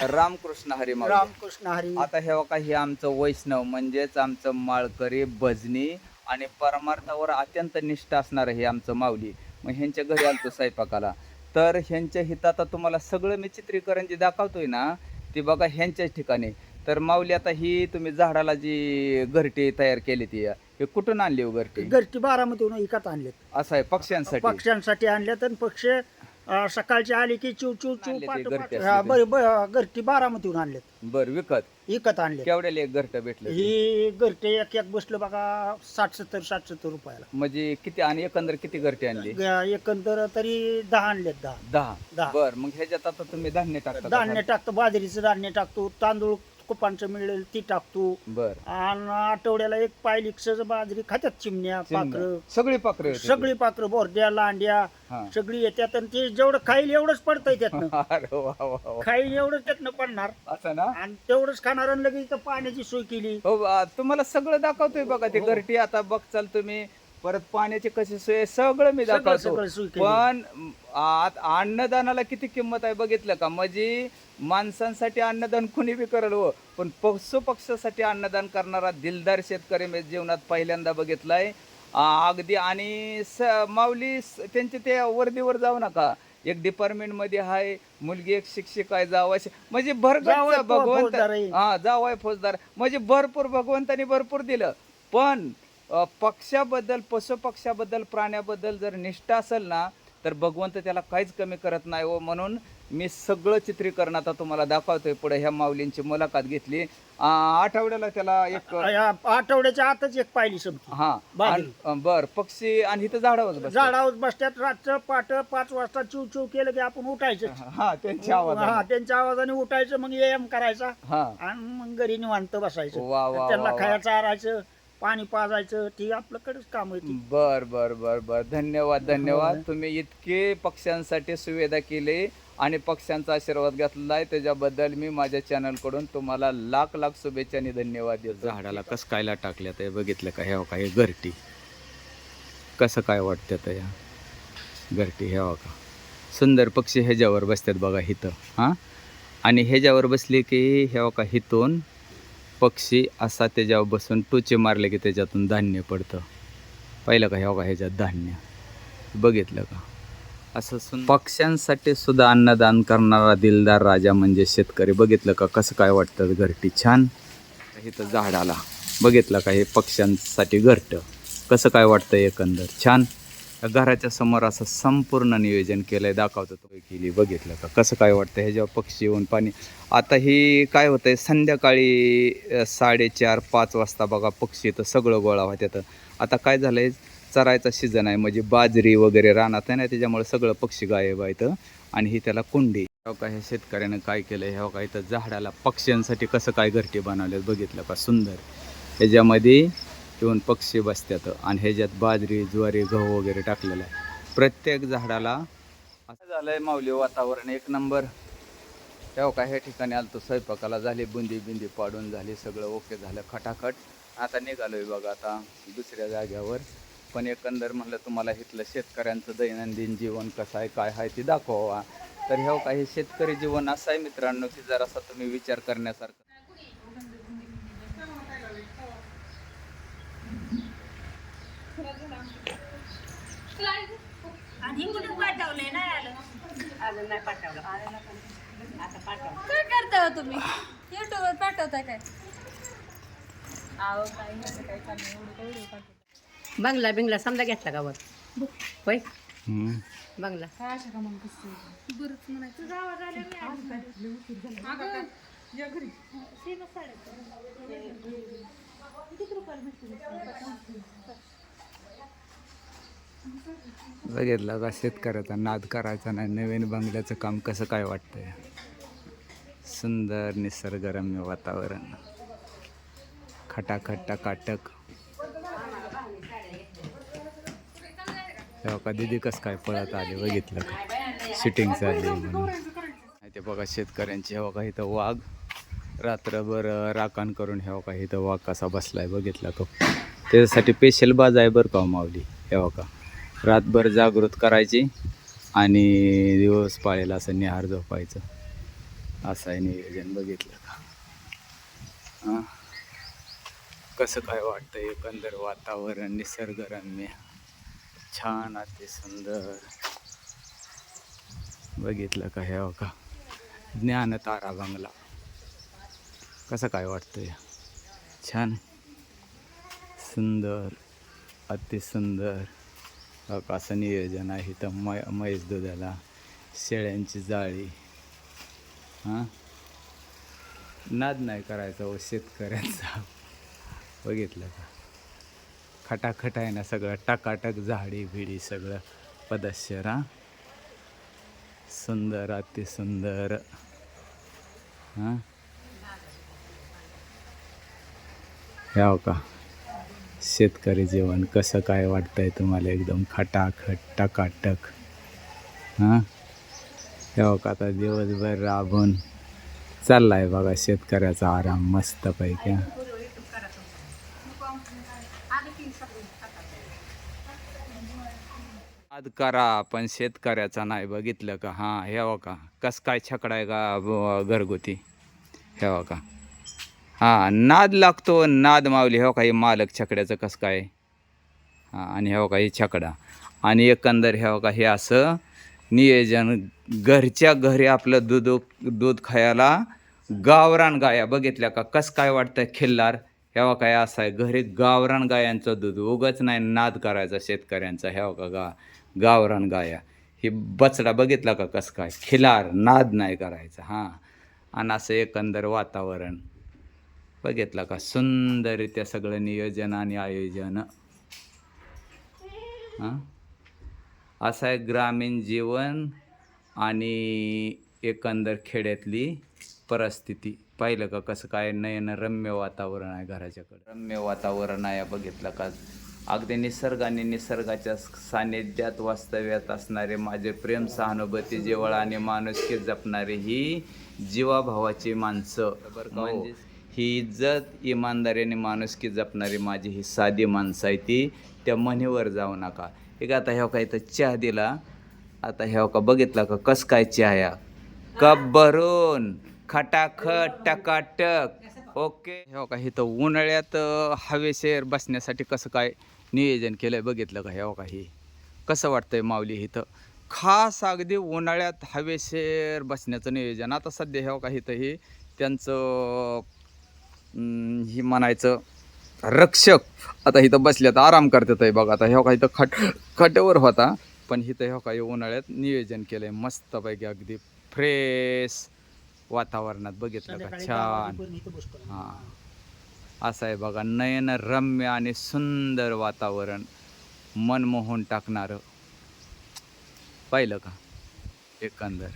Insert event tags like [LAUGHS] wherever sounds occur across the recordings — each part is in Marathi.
रामकृष्ण हरी माऊली. रामकृष्ण हरी. आता हे बघा हे आमचं वैष्णव म्हणजेच आमचं माळकरी भजनी आणि परमार्थावर अत्यंत निष्ठ असणारं हे आमचं माऊली. मग ह्यांच्या घरी आलतो स्वयंपाकाला. तर ह्यांच्या हित आता तुम्हाला सगळं मी चित्रीकरण जे दाखवतोय ना ती बघा ह्यांच्याच ठिकाणी. तर माऊली आता ही तुम्ही झाडाला जी घरटी तयार केली ती हे कुठून आणली हो घरटी? घरची बारामतीहून विकत आणलेत. असं आहे पक्ष्यांसाठी. पक्ष्यांसाठी आणल्यात आणि पक्ष अं, सकाळची आली की चिव चिव चिव आणले ते पाट घरटी पाट- असले हा, ते. बर- बर- घरटी बारामतीहून आणलेत बर विकत विकत आणले केवढ्याला एक घरट भेटलं? ही घरटे एक एक बसलं बघा साठ सत्तर साठ सत्तर रुपयाला म्हणजे किती आणि एकंदर किती घरटी आणली ग- एकंदर तरी दहा आणलेत दहा दहा दहा. बर मग ह्याच्यात आता तुम्ही धान्य टाकता? धान्य टाकतो बाजरीचं धान्य टाकतो तांदूळ कुपांचं मिळेल ती टाकतो. बर. आणि आठवड्याला एक पायलिक्स बाजरी खात्यात चिमण्या पाखरं सगळी पाखरे सगळी पाखरं बोरद्या लांड्या हा. सगळी येतात आणि ते जेवढं खाईल एवढंच पडतंय त्यातनं. [LAUGHS] अरे वा वा वा. खाईल एवढंच त्यातनं पडणार. असं ना? आणि तेवढंच खाणार आणि लगेच इथं पाण्याची सोय केली. हो आ, तुम्हाला सगळं दाखवतोय बघा ते घरटी आता बघचाल तुम्ही. परत पाण्याची कशी सोय सगळं मी सगळं- दाखवतो. सगळं सोय केली. पण आत- अन्नदानाला किती किंमत आहे बघितलं का? म्हणजे माणसांसाठी अन्नदान कुणी बी करल हो पण पशु पक्षासाठी अन्नदान करणारा दिलदार शेतकरी मी जीवनात पहिल्यांदा बघितलाय. आ, अगदी आणि स- माऊली स- त्यांचे ते वर्दीवर जाऊ नका. एक डिपार्टमेंटमध्ये आहे मुलगी एक शिक्षक आहे जावाय म्हणजे जावई फौ- भगवंत फौजदार आहे. हा जावाय फौजदार. म्हणजे भरपूर भगवंतानी भरपूर दिलं. पण पक्षाबद्दल पशु पक्षाबद्दल प्राण्याबद्दल जर निष्ठा असेल ना तर भगवंत त्याला काहीच कमी करत नाही हो. म्हणून मी सगळं चित्रीकरण आता तुम्हाला दाखवतोय. पुढे ह्या माऊलींची मुलाखत घेतली. आठवड्याला त्याला एक आठवड्याच्या आतच एक पाहिली हा. बर. पक्षी आणि इथं झाडावर झाडावर बसत्यात रातचं पाट पाच वाजता चिव चिव केलं की आपण उठायचं. हा त्यांच्या हा आवाज त्यांच्या आवाजाने उठायचं मग व्यायाम करायचा हा. आणि मग घरी निवांत बसायचं. वा, वा, त्यांना वा, वा. खायचं चारायचं. पाणी पाजायचं ती आपल्याकडेच काम येते बर बर बर बर. धन्यवाद धन्यवाद. तुम्ही इतके पक्ष्यांसाठी सुविधा केली आणि पक्ष्यांचा आशीर्वाद घेतला आहे त्याच्याबद्दल मी माझ्या चॅनलकडून तुम्हाला लाख लाख शुभेच्छा आणि धन्यवाद देतो. झाडाला कसं कायला टाकल्या ते बघितलं का हे काय घरटी. कसं काय वाटतं तर या घरटी हे का? सुंदर पक्षी ह्याच्यावर बसतात बघा इथं हां? आणि ह्याच्यावर बसले की हे का? हिथून पक्षी असा त्याच्यावर बसून टोचे मारले की त्याच्यातून धान्य पडतं. पाहिलं का हे का ह्याच्यात धान्य? बघितलं का? असं सुन पक्ष्यांसाठी सुद्धा अन्नदान करणारा दिलदार राजा म्हणजे शेतकरी. बघितलं का कसं काय वाटतं घरटी छान? इथं झाडाला. बघितलं का हे पक्ष्यांसाठी घरटं? कसं काय वाटतं एकंदर? छान? या घराच्या समोर असं संपूर्ण नियोजन केलंय दाखवतो तो. केली बघितलं का? कसं काय वाटतं ह्याच्यावर पक्षी येऊन पाणी. आता ही काय होतंय? संध्याकाळी साडेचार पाच वाजता बघा पक्षी तर सगळं गोळा होत्यात आता काय झालंय? चरायचा सीझन आहे म्हणजे बाजरी वगैरे रानात आहे ना त्याच्यामुळे सगळं पक्षी गायब आहेत आणि ही त्याला कुंडी. हो का हे शेतकऱ्यानं काय केलं हे हो का इथं झाडाला पक्ष्यांसाठी कसं काय घरटी बनवले बघितलं का? सुंदर. ह्याच्यामध्ये येऊन पक्षी बसतात आणि ह्याच्यात बाजरी ज्वारी गहू वगैरे टाकलेलं आहे. प्रत्येक झाडाला असं झालं आहे माऊली वातावरण. एक नंबर. तेव्हा का ह्या ठिकाणी आलतो स्वयंपाकाला झाली बुंदी बिंदी पाडून झाली सगळं ओके झालं खटाखट. आता निघालोय बघा आता दुसऱ्या जाग्यावर. पण एकंदर म्हणलं तुम्हाला इथलं शेतकऱ्यांचं दैनंदिन जीवन कसं आहे काय आहे ते दाखवावा. तर ह्या काही शेतकरी जीवन असं आहे मित्रांनो की जरासा तुम्ही विचार करण्यासारखं. कुठे पाठवलंय नाही आलं अजून नाही पाठवलं. आता पाठवलं काय करता हो तुम्ही? युट्यूबवर पाठवता काय? बंगला बिंगला समजा घेतला का वर? होय? बंगला. बघितलं का शेतकऱ्याचा नाद करायचा नाही. नवीन बंगल्याचं काम कसं काय वाटतंय? सुंदर निसर्गरम्य वातावरण. खटाखट काटक. तेव्हा का दिदी कसं काय पळत आले बघितलं का? शूटिंग चालली म्हणून. ते बघा शेतकऱ्यांची हवा का इथं वाघ. रात्रभर राखण करून हे का इथं वाघ कसा बसलाय बघितला तो त्याच्यासाठी स्पेशल बाज आहे बरं का मावली माऊली? हे का रातभर जागृत करायची आणि दिवस पाळेला असं निहार झोपायचं. असं आहे नियोजन बघितलं का? हां? कसं काय वाटतं एकंदर वातावरण निसर्गरम्य? छान अति सुंदर. बघितलं का हे हो का? ज्ञान तारा बंगला. कसं काय वाटतंय? छान. सुंदर अतिसुंदर हो नियोजन आहे तर मै म्हैस दुधाला शेळ्यांची जाळी. हां? नाद नाही करायचा व शेतकऱ्यांचा. बघितलं का? खटाखट आहे ना सगळं टाकाटक झाडी भिडी सगळं पदश्चर हां? सुंदर अतिसुंदर हां? याव का? शेतकरी जेवण कसं काय वाटतंय तुम्हाला एकदम खटाखट टकाटक? हां? तेव्हा का आता दिवसभर राबून चाललाय बघा शेतकऱ्याचा आराम मस्तपैकी. हां. करा पण शेतकऱ्याचा नाही बघितलं का? हां हे का कस काय छकडाय का घरगुती? हे का हां नाद लागतो नाद मावली हो काही मालक छकड्याचं कसं काय? हां आणि हो काही छकडा. आणि एकंदर हे हो का हे असं नियोजन घरच्या घरी आपलं दूध दूध खायला गावरान गाया. बघितल्या का? कसं काय वाटतं खिल्लार? ह्यावा काय असं आहे घरी गावरान गायांचं दूध उगच नाही नाद करायचा शेतकऱ्यांचा. ह्यावा का गा गावरान गाया. ही बचडा बघितला का कसं काय? खिलार नाद नाही करायचा. हां. आणि असं एकंदर वातावरण. बघितलं का? सुंदररित्या सगळं नियोजन आणि आयोजन. हां? असं आहे ग्रामीण जीवन आणि एकंदर खेड्यातली परिस्थिती. पाहिलं का कसं काय नयन रम्य वातावरण आहे घराच्याकडे. रम्य वातावरण आहे बघितलं का? अगदी निसर्गाने निसर्गाच्या सानिध्यात वास्तव्यात असणारे माझे प्रेम सहानुभूती जिवळ आणि माणुसकी जपणारे ही जीवाभावाची माणसं. म्हणजे ही इज्जत इमानदारीने माणुसकी जपणारी माझी ही साधी माणसं आहे ती. त्या म्हणीवर जाऊ नका. एक आता ह्या का इथं चहा दिला? आता ह्या का बघितला का कस काय चहा या? कप भरून. खटाखट टकाटक. ओके. ह्या का इथं उन्हाळ्यात हवेशेर बसण्यासाठी कसं काय नियोजन केलंय बघितलं का ह्या का ही? कसं वाटतंय माऊली इथं? खास अगदी उन्हाळ्यात हवेशेर बसण्याचं नियोजन. आता सध्या ह्या का इथं ही त्यांचं ही म्हणायचं रक्षक. आता इथं बसल्यात आराम करतात आहे बघा. आता ह्या का इथं खट खटेवर होता पण इथं ह्या काही उन्हाळ्यात नियोजन केलंय. मस्तपैकी अगदी फ्रेश वातावरणात बघितलं का छान. हां. असं आहे बघा नयन रम्य आणि सुंदर वातावरण मन मोहून टाकणारं. पाहिलं का? एकंदर.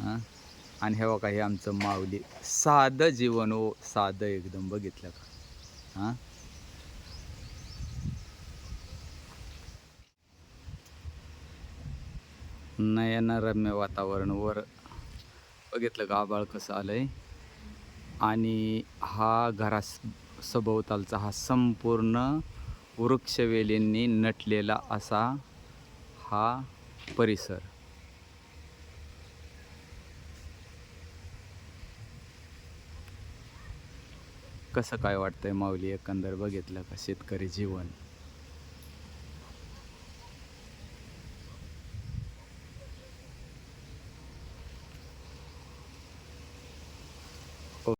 हां. आणि हे बघा हे आमचं माऊली. साधं जीवन ओ साधं एकदम बघितलं का? हां? नयनरम्य वातावरण वर बघितलं का? आबाळ कसं आलंय? आणि हा घरा सभोवतालचा हा संपूर्ण वृक्षवेलींनी नटलेला असा हा परिसर. कसं काय वाटतंय माऊली एकंदर बघितलं का शेतकरी जीवन?